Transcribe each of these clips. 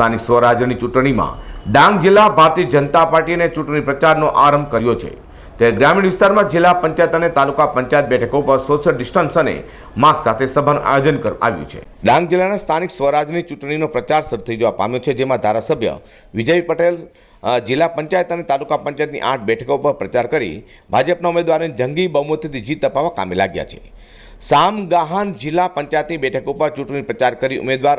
સ્થાનિક સ્વરાજ્યની ચૂંટણીમાં ડાંગ જિલ્લા ભારતીય જનતા પાર્ટીને ચૂંટણી પ્રચારનો આરંભ કર્યો છે. તે ગ્રામીણ વિસ્તારમાં જિલ્લા પંચાયત અને તાલુકા પંચાયત બેઠકો પર સોશિયલ ડિસ્ટન્સ અને માસ્ક સાથે સભાનું આયોજન કરવામાં આવ્યું છે. ડાંગ જિલ્લાના સ્થાનિક સ્વરાજની ચૂંટણીનો પ્રચાર શરૂ થઈ જવા પામ્યો છે, જેમાં ધારાસભ્ય વિજય પટેલ જિલ્લા પંચાયત અને તાલુકા પંચાયતની આઠ બેઠકો પર પ્રચાર કરી ભાજપના ઉમેદવારોને જંગી બહુમતીથી જીત અપાવવા કામે લાગ્યા છે. સામ ગાહાન જિલ્લા પંચાયતની બેઠક ઉપર ચૂંટણી પ્રચાર કરી ઉમેદવાર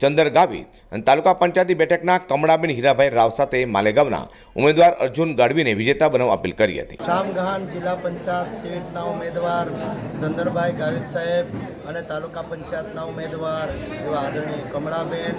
ચંદર ગાવિત અને તાલુકા પંચાયતી બેઠકના કમળાબેન હીરાભાઈ રાવ સાથે માલેગામના ઉમેદવાર અર્જુન ગાડવીને વિજેતા બનાવવા અપીલ કરી હતી. શામગહાન જિલ્લા પંચાયત સીટના ઉમેદવાર ચંદરભાઈ ગાવિત સાહેબ અને તાલુકા પંચાયતના ઉમેદવાર એવા આદરણીય કમળાબેન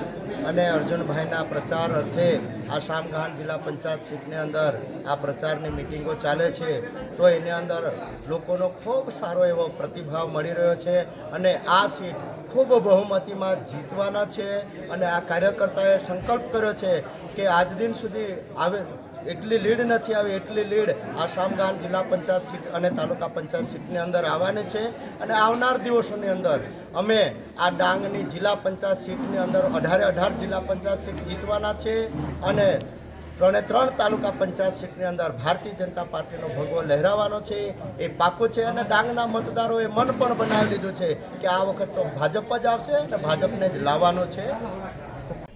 અને અર્જુનભાઈના પ્રચાર અર્થે આ શામગહાન જિલ્લા પંચાયત સીટની અંદર આ પ્રચારની મિટિંગો ચાલે છે. તો એની અંદર લોકોનો ખૂબ સારો એવો પ્રતિભાવ મળી રહ્યો છે અને આ સીટ ખૂબ બહુમતીમાં જીતવાના છે અને આ કાર્યકર્તાએ સંકલ્પ કર્યો છે કે આજ દિન સુધી આવે એટલી લીડ નથી આવી, એટલી લીડ આ શામગામ જિલ્લા પંચાયત સીટ અને તાલુકા પંચાયત સીટની અંદર આવવાની છે અને આવનાર દિવસોની અંદર અમે આ ડાંગની જિલ્લા પંચાયત સીટની અંદર અઢારે અઢાર જિલ્લા પંચાયત સીટ જીતવાના છે અને ત્રણે ત્રણ તાલુકા પંચાયત સીટની અંદર ભારતીય જનતા પાર્ટીનો ભગવો લહેરાવાનો છે, એ પાકો છે અને ડાંગના મતદારોએ મન પણ બનાવી લીધું છે કે આ વખત તો ભાજપ જ આવશે અને ભાજપને જ લાવવાનો છે.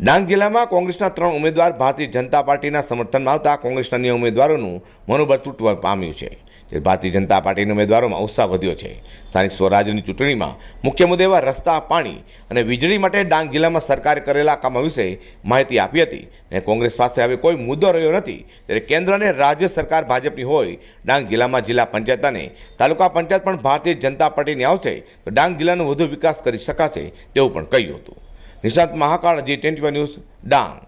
ડાંગ જિલ્લામાં કોંગ્રેસના ત્રણ ઉમેદવાર ભારતીય જનતા પાર્ટીના સમર્થનમાં આવતા કોંગ્રેસના અન્ય ઉમેદવારોનું મનોબળ તૂટવા પામ્યું છે. જે ભારતીય જનતા પાર્ટીના ઉમેદવારોમાં ઉત્સાહ વધ્યો છે. સ્થાનિક સ્વરાજ્યની ચૂંટણીમાં મુખ્ય મુદ્દે એવા રસ્તા, પાણી અને વીજળી માટે ડાંગ જિલ્લામાં સરકારે કરેલા કામો વિશે માહિતી આપી હતી અને કોંગ્રેસ પાસે હવે કોઈ મુદ્દો રહ્યો નથી. ત્યારે કેન્દ્ર અને રાજ્ય સરકાર ભાજપની હોય, ડાંગ જિલ્લામાં જિલ્લા પંચાયત અને તાલુકા પંચાયત પણ ભારતીય જનતા પાર્ટીની આવશે, તો ડાંગ જિલ્લાનો વધુ વિકાસ કરી શકાશે તેવું પણ કહ્યું હતું. Nishant Mahakal G twenty news Dang.